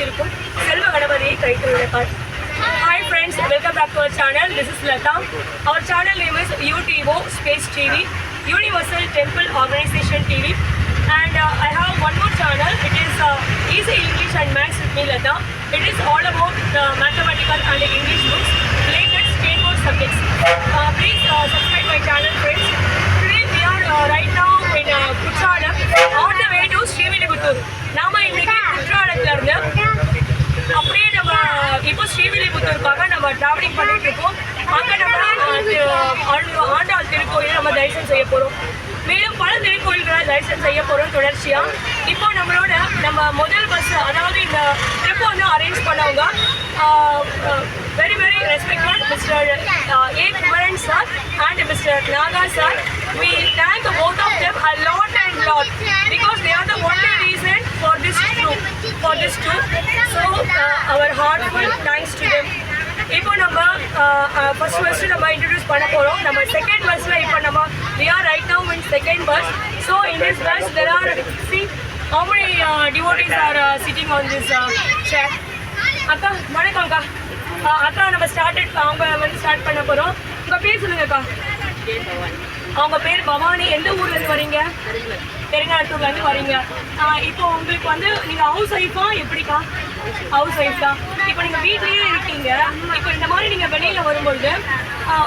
வீற்றிருக்கும் செல்வ கணபதியை கைத்துள்ளார் hi friends welcome back to our channel this is Latha our channel name is UTO space TV universal temple organization TV and uh, I have one more channel. It is uh, Easy English and Maths with me, Lata. It is all about uh, mathematical and English books related state board subjects. Uh, please uh, subscribe my channel, friends. Today we are uh, right now in uh, Kuchalam on the way to Srivilibuttur. ஸ்ரீவில்லிபுத்தூருக்காக நம்ம travelling பண்ணிட்டு இருக்கோம். அங்கே நம்ம ஆண்டாள் திருக்கோயில் நம்ம தரிசனம் செய்ய போகிறோம் மேலும் பல திருக்கோயில்களை தரிசனம் செய்ய போகிறோம் தொடர்ச்சியாக இப்போ நம்மளோட நம்ம முதல் பஸ் அதாவது இந்த ட்ரிப் வந்து அரேஞ்ச் பண்ணவங்க very very respected mister A Kumaran sir and mister Naga sir we thank both of them a lot and lot because they are the only reason for this college too so our heart full thanks to them இப்போ நம்ம first first நம்ம introduce பண்ண போகிறோம் நம்ம second பஸ்ஸில் இப்போ நம்ம we are right now in second bus so in this bus there are see how many uh, devotees are uh, sitting on அக்கா வணக்கம்க்கா அக்கா நம்ம ஸ்டார்டட் அவங்க வந்து ஸ்டார்ட் பண்ண போகிறோம் உங்கள் பேர் சொல்லுங்கக்கா அவங்க பேர் பவானி எந்த ஊர்லேருந்து வரீங்க பெருங்காட்டூர்ல இருந்து வரீங்க இப்போ உங்களுக்கு வந்து நீங்க ஹவுஸ் ஒய்ஃபா எப்படிக்கா? ஹவுஸ் ஒய்ஃப் தான். இப்போ நீங்க வீட்லயே இருக்கீங்க. இப்போ இந்த மாதிரி நீங்க வெளியில வரும்பொழுது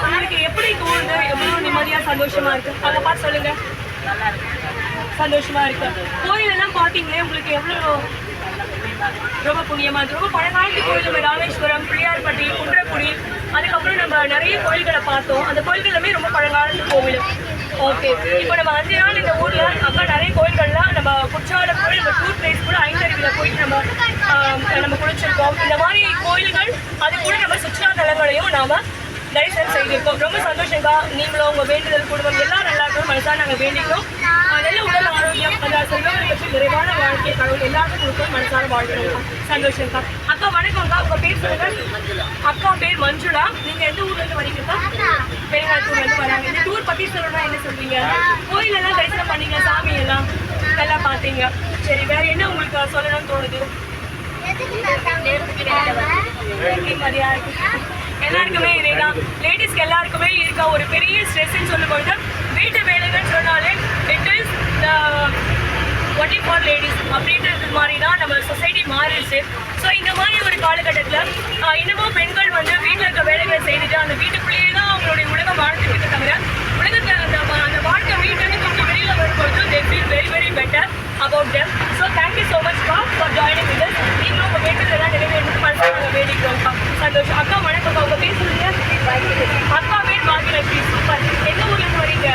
உங்களுக்கு எப்படி தோணுது? எவ்வளவு நிம்மதியா சந்தோஷமா இருக்கு? அதை பார்த்து சொல்லுங்க. சந்தோஷமா இருக்கு. கோயில் எல்லாம் பாத்தீங்களே உங்களுக்கு எவ்வளவு ரொம்ப புண்ணியமா இருக்கு. ரொம்ப பழங்காலத்து கோயில் நம்ம ராமேஸ்வரம் பிள்ளையார்பட்டி குன்றக்குடி அதுக்கப்புறம் நம்ம நிறைய கோயில்களை பார்த்தோம். அந்த கோயில்கள் எல்லாமே ரொம்ப பழங்காலத்து கோவில். ஓகே இப்போ நம்ம அஞ்சு நாள் இந்த ஊர்ல அக்கா நிறைய கோயில்கள்லாம் நம்ம குற்றாலம் கூட நம்ம டூர் பிளேஸ் கூட ஐந்தருவில போயிட்டு நம்ம நம்ம குளிச்சிருக்கோம். இந்த மாதிரி கோயில்கள் அது கூட நம்ம சுற்றுலா தலங்களையும் நாம தரிசனம் செய்திருக்கோம். ரொம்ப சந்தோஷங்கா நீங்களும் உங்க வேண்டுதல் குடும்பம் எல்லாம் நல்லா இருக்கணும். மனசா நாங்க வேண்டிக்கிறோம். நல்ல உடல் ஆரோக்கியம் அந்த செல்வங்களை பற்றி நிறைவான வாழ்க்கை கடவுள் எல்லாருக்கும் கொடுக்கும் மனசார வாழ்க்கணும். சந்தோஷங்கா அக்கா வணக்கம்க்கா உங்க பேர் சொல்லுங்க. அக்கா பேர் மஞ்சுளா. நீங்க எந்த ஊர்ல இருந்து வரீங்கக்கா பெருங்காத்தூர்ல இருந்து வராங்க. இந்த டூர் பத்தி சொல்லணும்னா என்ன சொல்றீங்க? கோயில் எல்லாம் தரிசனம் பண்ணீங்க சாமி எல்லாம் நல்லா பார்த்தீங்க. சரி வேற என்ன உங்களுக்கு சொல்லணும்னு தோணுது? எல்லாருக்குமே இதேதான். லேடிஸ்க்கு எல்லாருக்குமே இருக்க ஒரு பெரிய ஸ்ட்ரெஸ்ன்னு சொல்லும்போது வீட்டு வேலைகள் சொன்னாலே it is only for ladies அப்படின்றது மாதிரி தான் நம்ம சொசைட்டி மாறிடுச்சு. ஸோ இந்த மாதிரி காலகட்டத்தில் இன்னமும் பெண்கள் வந்து வீட்டில் இருக்க வேலைகளை செய்துட்டு அந்த வீட்டுக்குள்ளேயே தான் அவங்களுடைய உலகம் வாழ்ந்துட்டு தவிர உலகத்தில் அந்த அந்த வாழ்க்கை வீட்டில் கொஞ்சம் வெளியில் வரும்போது they feel very very better about them. So thank you so much பா ஃபார் ஜாயினிங் us. நீங்களும் உங்கள் வேண்டுதலாம் நிறைவேறது மனசாக நாங்கள் வேண்டிக்கிறோம்ப்பா சந்தோஷம். அக்கா வணக்கம் பேர் சொல்லுங்க. அக்கா பேர் பாகியலட்சுமி சூப்பர். எந்த ஊர்லேருந்து வரீங்க?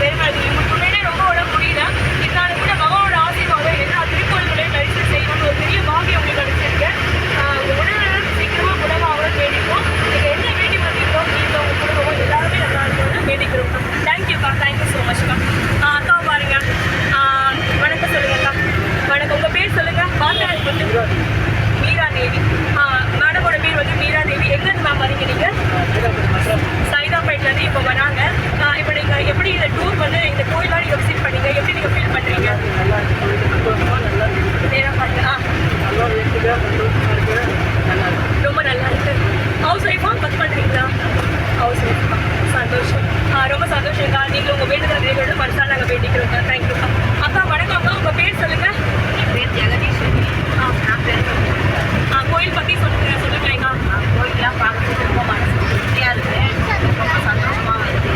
பெருமாள் உங்களுக்கு உண்மையிலே ரொம்ப உடம்பு முடியல இருந்தாலும் கூட பகவானோட ஆசீர்வாதம் எல்லா திருக்கோயில்களையும் தரிசனம் செய்யணும்னு ஒரு பெரிய பாகியம் உங்களுக்கு கிடைச்சிருக்கு ஆஹ் உங்க உடல்நலம் சீக்கிரமா குணமாகணும் வேண்டிக்கிறோம் நீங்க என்ன வேண்டி வந்தீங்களோ நீங்க உங்க குடும்பமும் எல்லாருமே நல்லா இருக்கணும்னு வேண்டிக்கிறோம் தேங்க்யூக்கா தேங்க்யூ ஸோ மச்க்கா அக்கா பாருங்க ஆஹ் வணக்கம் சொல்லுங்கக்கா வணக்கம் உங்க பேர் சொல்லுங்க பார்த்தா வந்து மீரா தேவி மேடமோட பேர் வந்து மீரா தேவி எங்கேருந்து மேம் வரீங்க நீங்க சைதாப்பேட்லேருந்து இப்போ வராங்க ஆஹ் இப்போ நீங்க எப்படி இந்த டூர் வந்து இந்த கோயிலாம் நீங்க விசிட் பண்ணீங்க எப்படி நீங்க ஃபீல் பண்றீங்க நேரம் பாருங்க ஆ ரொம்ப நல்லா இருக்கு ஹவுஸ் ஒய்ஃபா ஒர்க் பண்ணுறீங்களா ஹவுஸ் ஒய்ஃபா சந்தோஷம் ஆ, ரொம்ப சந்தோஷம்க்கா நீங்களும் உங்கள் வேண்டுதல் நிறைவேறும் மனசால் நாங்கள் வேண்டிக்கிறோம்க்கா தேங்க்யூக்கா அக்கா வணக்கம் அக்கா உங்கள் பேர் சொல்லுங்க பேர் ஜெகதீஸ்வரி ஆ நான் பேர் ஆ, கோயில் பற்றி சொல்லுங்க சொல்லுங்களேக்கா கோயிலாம் பார்க்கறதுக்கு ரொம்ப மனசு திருப்தியாக இருக்கு ரொம்ப சந்தோஷமாக இருக்கு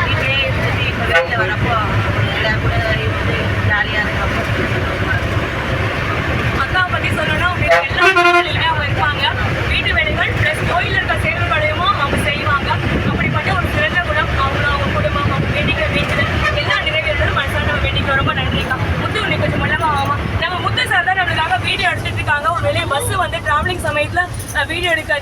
வீட்டிலே இருந்துட்டு இப்போ வெளியில் வரப்போ எல்லாரும் கூட இருந்து ஜாலியாக இருக்கிறப்போ சந்தோஷமா இருக்கு. அக்காவை பற்றி சொல்லணும்னா உங்களுக்கு எல்லா வேலைகளிலுமே அவங்க இருப்பாங்க வீட்டு வேலைகள் ப்ளஸ் கோயிலில் இருக்க சேவைகளையும் அவங்க செய்வாங்க அப்படிப்பட்ட ஒரு சிறந்த குணம் அவங்க அவங்க குடும்பம் அவங்க வேண்டிக்கிற வேண்டுதல் எல்லாம் நிறைவேறணும் மனசாக நம்ம வேண்டிக்கிறோம் ரொம்ப நன்றிக்கா முத்து இன்னைக்கு கொஞ்சம் மல்லமா ஆகும் நம்ம முத்து சார் தான் நம்மளுக்காக வீடியோ எடுத்துட்டு இருக்காங்க ஒரு வெளியே பஸ் வந்து டிராவலிங் சமயத்தில்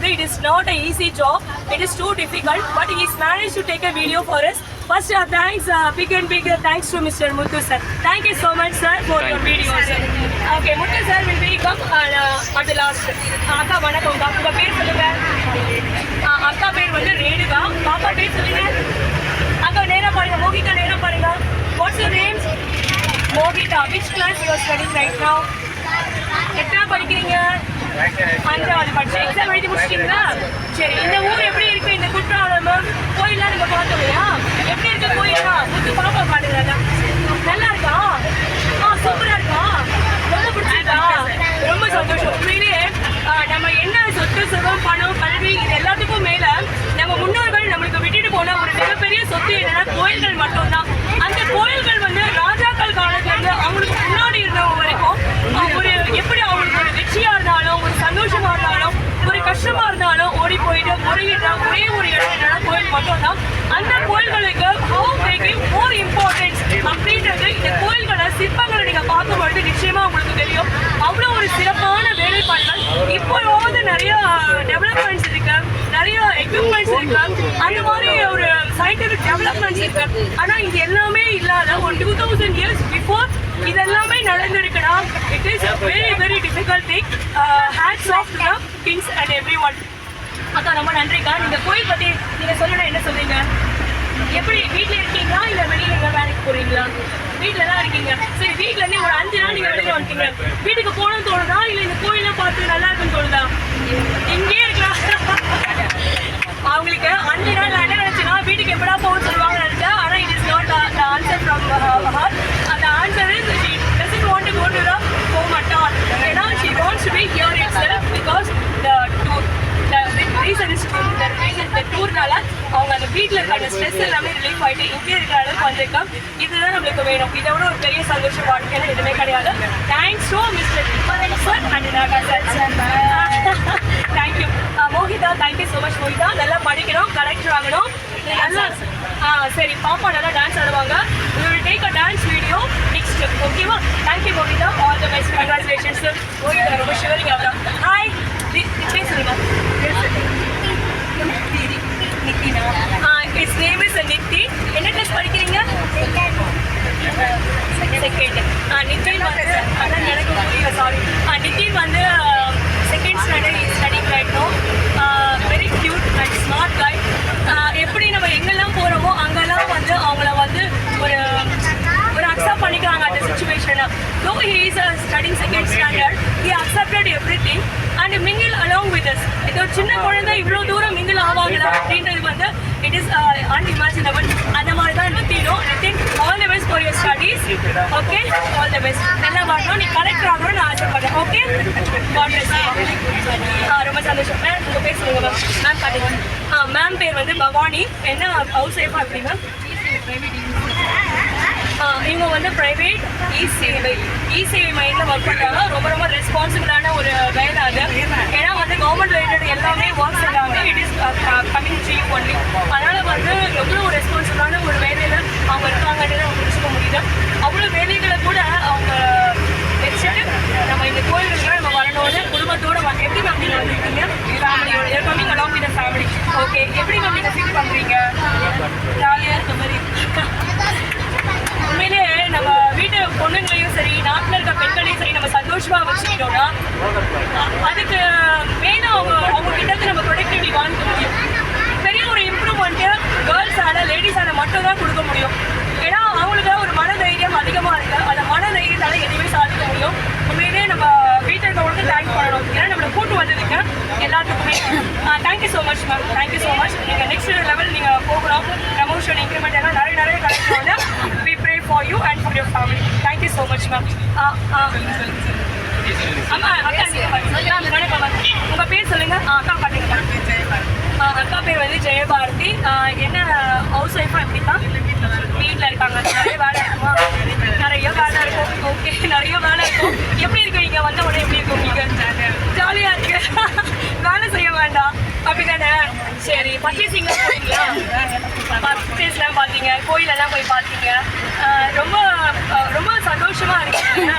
வீடியோ எடுக்கிறது it is not a easy job it is too difficult but is manage to take a video for us First, uh, thanks, uh, big and big uh, thanks to Mr. Muthu sir. Thank you so much, sir, for your videos. Okay, Muthu sir will be come uh, at the last. Uh, அக்கா வணக்கம் அக்கா உங்க பேர் சொல்லுங்க Uh, அக்கா பேர் வந்து ரேணுகா பாப்பா பேர் சொல்லுங்க அக்கா நேரா பாருங்க மோகிதா நேரா பாருங்க what's your name Mohita which class you are studying right now எத்தனை படிக்க படிக்கிறீங்க அஞ்சாவது படிச்சு எக்ஸாம் எழுதி முடிச்சிட்டீங்களா? சரி இந்த ஊர் எப்படி இருக்கு? இந்த குற்றாலம் கோயிலாம் நம்ம பார்த்தோம் இல்லையா எப்படி இருக்கு கோயிலா முத்து பாப்பா பாடுங்க நல்லா இருக்கா? ஆ சூப்பரா இருக்கா? ரொம்ப பிடிச்சிருக்கா? ரொம்ப சந்தோஷம். உண்மையிலேயே நம்ம என்ன சொத்து சுகம் பணம் கல்வி இது எல்லாத்துக்கும் மேல நம்ம முன்னோர்கள் நம்மளுக்கு விட்டுட்டு போன ஒரு மிகப்பெரிய சொத்து என்னன்னா கோயில்கள் மட்டும்தான். அந்த கோயில்கள் வந்து ராஜாக்கள் காலத்துல இருந்து அவங்களுக்கு முன்னாடி இருந்தவங்க வரைக்கும் அவங்க ஒரு எப்படி அவங்களுக்கு ஒரு வெற்றியா இருந்தாலும் ஒரு சந்தோஷமா இருந்தாலும் ஒரு கஷ்டமா இருந்தாலும் ஓடி போயிட்டு முறையிட்ட ஒரே ஒரு இடம் என்னன்னா கோயில் மட்டும்தான். அந்த கோயில்களுக்கு ஹவு மேக்கிங் மோர் இம்பார்ட்டன்ஸ் அப்படின்றது இந்த கோயில்களை சிற்பங்களை நீங்க பார்க்கும்பொழுது நிச்சயமா உங்களுக்கு தெரியும். அவ்வளோ ஒரு சிறப்பான வேலைப்பாடுகள். இப்போவாவது நிறைய டெவலப்மெண்ட்ஸ் இருக்கு. நிறைய எக்யூப்மெண்ட்ஸ் இருக்கு. அந்த மாதிரி ஒரு சயின்டிபிக் டெவலப்மெண்ட்ஸ் இருக்கு. ஆனா இது எல்லாமே இல்லாத ஒரு டூ தௌசண்ட் இயர்ஸ் பிஃபோர் இதெல்லாமே நடந்திருக்குன்னா it is very very difficult thing hats off the kings and everyone அக்கா ரொம்ப நன்றிக்கா. நீங்கள் கோயில் பற்றி நீங்கள் சொல்லணும் என்ன சொல்றீங்க? எப்படி வீட்டில் இருக்கீங்களா? இல்லை வெளியில் எங்க வேலைக்கு போறீங்களா? வீட்டில் தான் இருக்கீங்க. சரி வீட்டிலேருந்து இருந்து ஒரு அஞ்சு நாள் நீங்கள் வெளியில் வந்துட்டீங்க வீட்டுக்கு போகணும்னு தோணுதா? இல்லை இந்த கோயிலை பார்த்து நல்லா இருக்குன்னு தோணுதா? இங்கே இருக்கலாம். அவங்களுக்கு அஞ்சு நாள் நான் என்ன நினைச்சேன்னா வீட்டுக்கு எப்படா போகணும்னு சொல்லுவாங்க நினைச்சேன். ஆனால் it is not the answer from அந்த answer is she doesn't want to go to the home at all ஏன்னா she wants to be here itself because the tour reason is இந்த ரீசன் இந்த டூர்னால அவங்க அந்த வீட்டில் இருக்க ஸ்ட்ரெஸ் எல்லாமே ரிலீஃப் ஆகிட்டு இங்கே இருக்கிற அளவுக்கு வந்திருக்கோம் இதுதான் நம்மளுக்கு வேணும். இதை விட ஒரு பெரிய சந்தோஷம் வாழ்க்கையில எதுவுமே கிடையாது. Thanks to mister sir and Naga sir thank you Mohita thank you so much Mohita. நல்லா படிக்கணும் கரெக்ட் ஆகணும் நீ நல்லா ஆ சரி பாப்பா நல்லா டான்ஸ் ஆடுவாங்க. We will take a dance video next ஓகேவா thank you Mohita. All the best congratulations Mohita ரொம்ப ஷிவரிங் ஆகலாம் ஹாய் பேசுங்க இட்ஸ் நேம் இஸ் நித்தி என்ன கிளாஸ் படிக்கிறீங்க? செகண்ட் நித்தின் வந்து அதான் எனக்கு புரியல சாரி நித்தின் வந்து second standard studying right no very cute and smart guy எப்படி நம்ம எங்கெல்லாம் போகிறோமோ அங்கெல்லாம் வந்து அவங்கள வந்து ஒரு ஒரு அக்செப்ட் பண்ணிக்கிறாங்க அந்த சுச்சுவேஷனை though he is studying second standard he accepted everything and mingle with us இது ஒரு சின்ன குழந்தை இவ்வளோ தூரம் மிங்கிள் ஆவாங்களா அப்படின்றது வந்து இட் இஸ் அன்இமேஜினபிள் அந்த மாதிரி தான் நித்தினும் think all the best for your studies okay all the best நல்லா வரணும் நீ கலெக்டர் ஆகணும்னு நான் ஆசைப்படுறேன். ஓகே காட் பிளஸ் ரொம்ப சந்தோஷம். மேம் உங்கள் பேர் சொல்லுங்க மேம் மேம் காட்டுங்க மேம் பேர் வந்து பவானி. என்ன ஹவுஸ் ஒய்ஃபா எப்படி மேம் இவங்க வந்து பிரைவேட் இ சேவை இ சேவை மைண்டில் ஒர்க் பண்ணுறாங்க ரொம்ப ரொம்ப ரெஸ்பான்சிபிளான ஒரு வேலை அது. ஏன்னா வந்து கவர்மெண்ட் ரிலேட்டட் எல்லாமே ஒர்க்ஸ் எல்லாமே it is coming see only அதனால் வந்து எவ்வளோ ஒரு ரெஸ்பான்சிபிளான ஒரு வேலையில் அவங்க இருக்காங்கன்றது நம்ம புரிஞ்சுக்க முடியுது. அவ்வளோ வேலைகளை கூட அவங்க வச்சுட்டு நம்ம இந்த கோயிலுக்கு நம்ம வரணும்னு குடும்பத்தோட வந்து எப்படி மேம் நீங்கள் வந்துருக்கீங்க? ஃபேமிலியோட you're coming along family okay எப்படி மேம் நீங்கள் ஃபீல் பண்ணுறீங்க ஜாலியாக இருக்க மாதிரி உண்மையிலே நம்ம வீட்டு பொண்ணுங்களையும் சரி நாட்டில் இருக்க பெண்களையும் சரி நம்ம சந்தோஷமா வச்சுக்கிட்டோம்னா அதுக்கு மெயினாக அவங்க அவங்க கிட்ட நம்ம ப்ரொடக்டிவிட்டி வாங்கிக்க முடியும். பெரிய ஒரு இம்ப்ரூவ்மெண்ட்டு கேர்ள்ஸால லேடிஸால மட்டும் தான் கொடுக்க முடியும். ஏன்னா அவங்களுக்கு ஒரு மன தைரியம் அதிகமாக இருக்கு அந்த மன தைரியத்தால் எதுவுமே சாதிக்க முடியும். உண்மையிலே நம்ம வீட்டில் இருக்கவங்களுக்கு தேங்க் பண்ணணும். ஏன்னா நம்மளை கூட்டு வந்ததுக்கு எல்லாத்துக்குமே. Thank you so much ma'am thank you so much நீங்கள் நெக்ஸ்ட் லெவல் நீங்கள் போகணும். ப்ரமோஷன் இன்க்ரிமெண்ட் எல்லாம் நிறைய நிறைய கிடைக்கும் we for you and for your family thank you so much ma'am உங்கள் பேர் சொல்லுங்கள் அக்கா மேம் அக்கா பேர் வந்து ஜெயபாரதி. என்ன ஹவுஸ் ஒய்ஃபாக எப்படி தான் வீட்டில் இருக்காங்க. நிறைய வேலை இருக்குமா? நிறைய வேலை இருக்கும். ஓகே நிறைய வேலை இருக்கும். எப்படி இருக்கு நீங்க வந்த உடனே எப்படி இருக்கும் உங்களுக்கு ஜாலியா இருக்கு. வேலை செய்ய வேண்டாம். அப்படிதானே சரி பர்ச்சேசிங்லாம் பார்த்தீங்களா பர்ச்சேஸ்லாம் பார்த்தீங்க கோயிலெல்லாம் போய் பார்த்தீங்க. ரொம்ப ரொம்ப சந்தோஷமாக இருக்கீங்க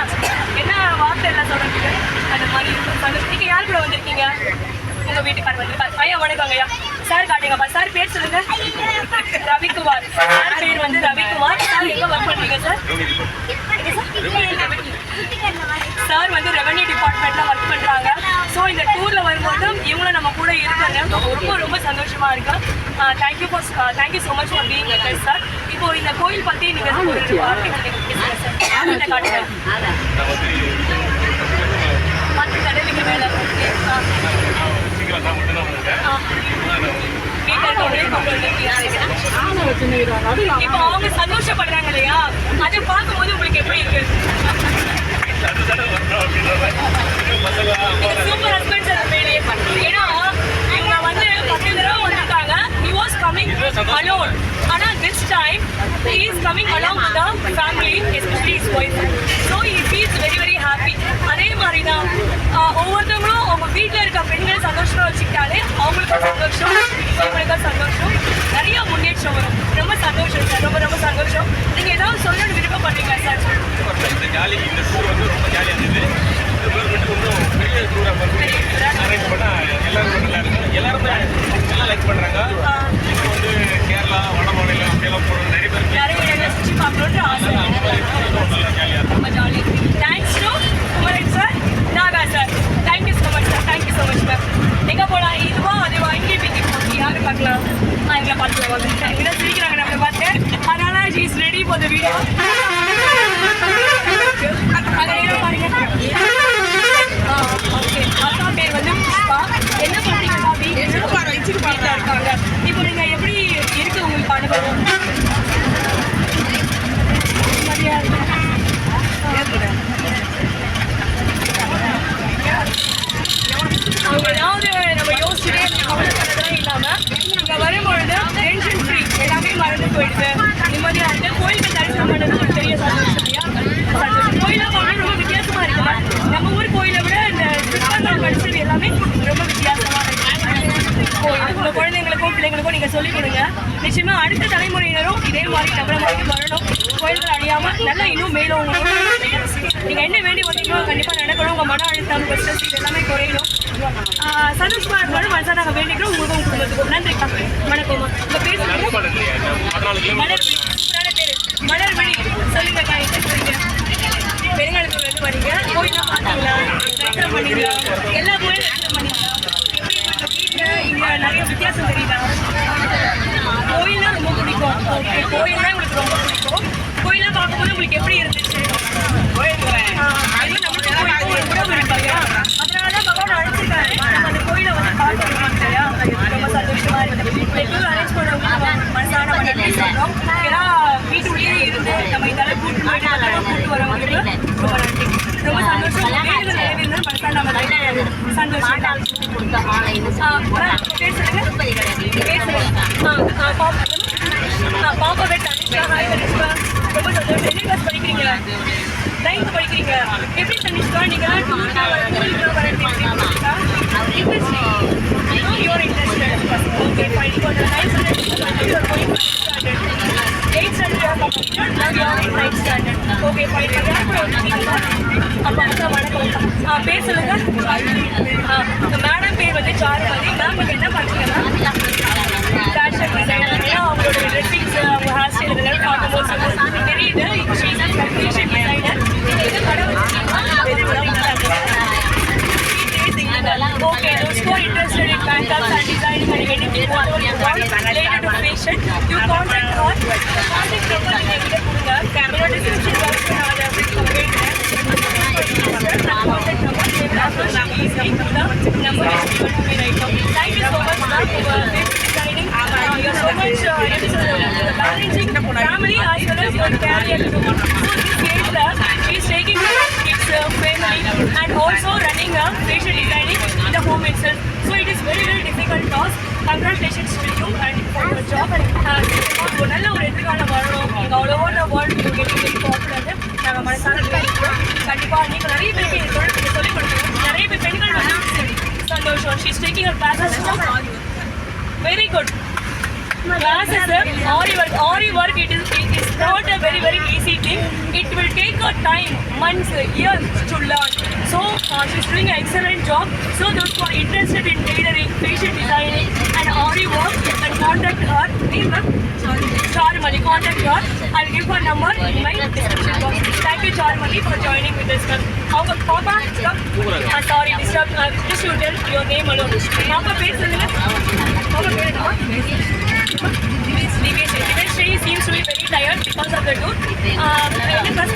என்ன வார்த்தை எல்லாம் சொல்கிறீங்க அந்த மாதிரி சந்தோஷம். நீங்கள் யார் கூட வந்திருக்கீங்க? உங்கள் வீட்டுக்காரர் வந்திருக்காரு. ஐயா வணக்கம் ஐயா. சார் காட்டுங்கப்பா. சார் பேர் சொல்லுங்க. ரவிக்குமார். சார் பேர் வந்து ரவிக்குமார். சார் எங்கே ஒர்க் பண்ணுறீங்க சார்? சார் வந்து ரெவன்யூ டிபார்ட்மெண்ட்டில் ஒர்க் பண்ணுறாங்க ஸோ இந்த டூர்ல வரும்போது இவங்களும் நம்ம கூட இருக்காங்க. ரொம்ப ரொம்ப சந்தோஷமா இருக்கு. Thank you for thank you so much for being with sir இப்போ இந்த கோயில் பத்தி நீங்க ஒரு வார்த்தை நீங்க பேசுங்க சார் காட்டுங்க மற்ற கடை வேலை சீக்கிரம் தான் மட்டும் தான் வந்திருக்கேன் வீட்டில் இருக்கவங்களே கொண்டு வந்து இப்போ அவங்க சந்தோஷப்படுறாங்க இல்லையா? அதை பார்க்கும்போது உங்களுக்கு எப்படி இருக்கு? அதுதானே வரணும் அப்படின்ற மாதிரி பசங்க ஏன்னா இவங்க வந்து பத்து தடவை வந்திருக்காங்க he was coming அலோன் ஆனால் this time he is coming along with the family especially is wife. So he feels very very happy. அதே மாதிரி தான் ஒவ்வொருத்தவங்களும் அவங்க வீட்டில் இருக்க பெண்களை சந்தோஷமாக வச்சுக்கிட்டாலே அவங்களுக்கும் சந்தோஷம் இவங்களுக்கும் சந்தோஷம். நிறைய முன்னேற்றம் வரும். சந்தோஷம் சார் ரொம்ப ரொம்ப சந்தோஷம் நீங்க ஏதாவது சொல்லணும்னு விருப்பப்படுறீங்களா சார் இந்த ஜாலி இந்த டூர் வந்து ரொம்ப ஜாலியாக இருந்தது இந்த கவர்மெண்ட் ஒன்றும் பெரிய டூராக வந்து அரேஞ்ச் பண்ணால் எல்லாரும் நல்லா இருக்கும் எல்லாருமே நல்லா லைக் பண்ணுறாங்க இப்போ வந்து கேரளா வட மாநிலம் அப்படியெல்லாம் போகிறோம் நிறைய பேர் நிறைய இடங்களை சுற்றி பார்க்கணுன்ற ஆசை நல்லா ஜாலியாக இருக்கும் ரொம்ப jolly thanks to Kumaran sir Naga sir thank you so much sir thank you so much ma'am எங்கே போகலாம் இதுவா? அதுவா? இங்கே பிக்கு யாரும் பார்க்கலாம் நான் எங்களை பார்த்துக்கலாம் வாங்க இங்கே சிரிக்கிறாங்க நம்மளை பார்த்து அதனால ஷீ வீடியோ. Ah okay. பேர் வந்து என்ன பண்ணுறீங்கக்கா இருக்காங்க இப்போ நீங்கள் எப்படி இருக்கு உங்களுக்கு அனுபவம் மரியாதை இருக்கு அவங்க ஏதாவது நம்ம யோசிச்சுட்டே கவலைப்படுறதுலாம் இல்லாம இங்க வரும்பொழுது டென்ஷன் ஃப்ரீ எல்லாமே மறந்து போயிடுது நிம்மதியா இருக்கு கோயிலுக்கு தரிசனம் பண்ணது ஒரு பெரிய சந்தோஷம் இல்லையா சந்தோஷம் கோயிலை பார்க்க ரொம்ப வித்தியாசமா இருக்கு நம்ம ஊர் கோயிலை விட இந்த சிற்பங்கள் படிச்சது எல்லாமே ரொம்ப வித்தியாசமா இருக்கு உங்கள் குழந்தைங்களுக்கும் பிள்ளைங்களுக்கும் நீங்கள் சொல்லிக் கொடுங்க. நிச்சயமாக அடுத்த தலைமுறையினரும் இதே மாதிரி நம்மள மாதிரி வரணும். கோயில்கள் அழியாமல் நல்லா இன்னும் மேலும் நீங்கள் என்ன வேண்டி வந்தீங்களோ கண்டிப்பாக நடக்கணும். உங்கள் மன அழுத்தம் உங்க ஸ்ட்ரெஸ் இது எல்லாமே குறையணும். சந்தோஷமாக சந்தோஷமா இருக்கணும் நாங்கள் வேண்டிக்கிறோம். உங்களுக்கும் குடும்பத்துக்கும். நன்றிக்கா வணக்கம். உங்கள் பேசுகிறேன் சொல்லுங்க பதினாலு கிலோமீட்டர் மலர் சூப்பரான பேரு மலர்விழி சொல்லுங்க அக்கா, என்ன சொல்றீங்க பெருங்காலத்துல இருந்து வரீங்க கோயிலாம் பார்த்தீங்களா தரிசனம் பண்ணீங்களா எல்லா கோயிலும் தரிசனம் பண்ணீங்களா எப்படி உங்க வீட்டுல இங்க நிறைய வித்தியாசம் தெரியுதா கோயில்லாம் ரொம்ப பிடிக்கும் ஓகே கோயில்லாம் உங்களுக்கு ரொம்ப பிடிக்கும் கோயிலாம் பார்க்கும்போது உங்களுக்கு எப்படி இருந்துச்சு ஆஹ், அதுவும் நம்மளுக்கு கோயிலுக்கும் ஒரு உறவு இருக்கு இல்லையா? அதனாலதான் பகவான் அழைச்சிருக்காரு. நம்ம அந்த கோயிலை வந்து பார்க்கணும் இல்லையா? ரொம்ப சந்தோஷமா இருக்கு. இந்த tour arrange பண்ணவங்களுக்கு நம்ம மனசார நம்ம நன்றி சொல்றோம். ஏன்னா, வீட்டுக்குள்ளேயே இருந்து நம்ம இந்த அளவுக்கு கூட்டிட்டு போயிட்டு இந்த அளவுக்கு கூட்டிட்டு வரவங்களுக்கு ரொம்ப நன்றி. ரொம்ப சந்தோஷம். வேண்டுதல் நிறைவேறினது மனசார நம்ம நன்றி. சந்தோஷம் தான். ஆஹ், மேம், பேர் சொல்லுங்க. பேர் சொல்லுங்க. ஆஹ், ஆஹ், பாப்பா. ஆஹ், பாப்பா பேர் தனிஷ்கா. ஹாய் தனிஷ்கா. ரொம்ப சந்தோஷம். என்ன கிளாஸ் படிக்கிறீங்க நைன்த் படிக்கிறீங்க எப்படி தனிஷ்கா நீங்க டூர்னா வர கோயிலுக்கு வர Tanishka you're interested okay fine இப்போ ninth standard you're going eight standard completed now you're in ninth standard okay fine அப்பா அக்கா வணக்கம் ஆ பேர் சொல்லுங்க ஆ மேடம் பேர் வந்து சாருமதி. மேம் நீங்க என்ன பண்ணுறீங்கன்னா ஃபேஷன் டிசைனர் அவங்களோட ட்ரெஸ்ஸிங்ஸ் அவங்க ஹேர் ஸ்டைல் இதெல்லாம் பார்க்கும்போது சந்தோஷம் தெரியுது as well as your career. So this age ல she is taking care of kids, uh, family and also running a fashion designing in the home itself. So it is very very difficult task. Congratulations to you and for your job. Uh, ஒரு நல்ல ஒரு எதிர்காலம் வரணும் நீங்க அவ்வளவோ world getting very popular நாங்கள் மனசார கேட்கிறோம் கண்டிப்பா நீங்க நிறைய பேருக்கு இது தொழில் சொல்லிக் கொடுக்கணும் நிறைய பேர் பெண்கள் வந்து சந்தோஷம் she's taking a classes very good classes ori work ori work it is it is not a very very easy thing it will take a time months years to learn so uh, she's doing an excellent job so those who are interested in tailoring fashion designing and ori work you can contact her Charmali, contact her. I'll give her number in my description box. Thank you, Charmali, for joining with us. How Papa, come. Uh, sorry, disturb. Uh, just you tell your name alone. Papa, பேர் Divesh, Divesh, Divesh, she seems to be very tired because of the tour. Um, uh,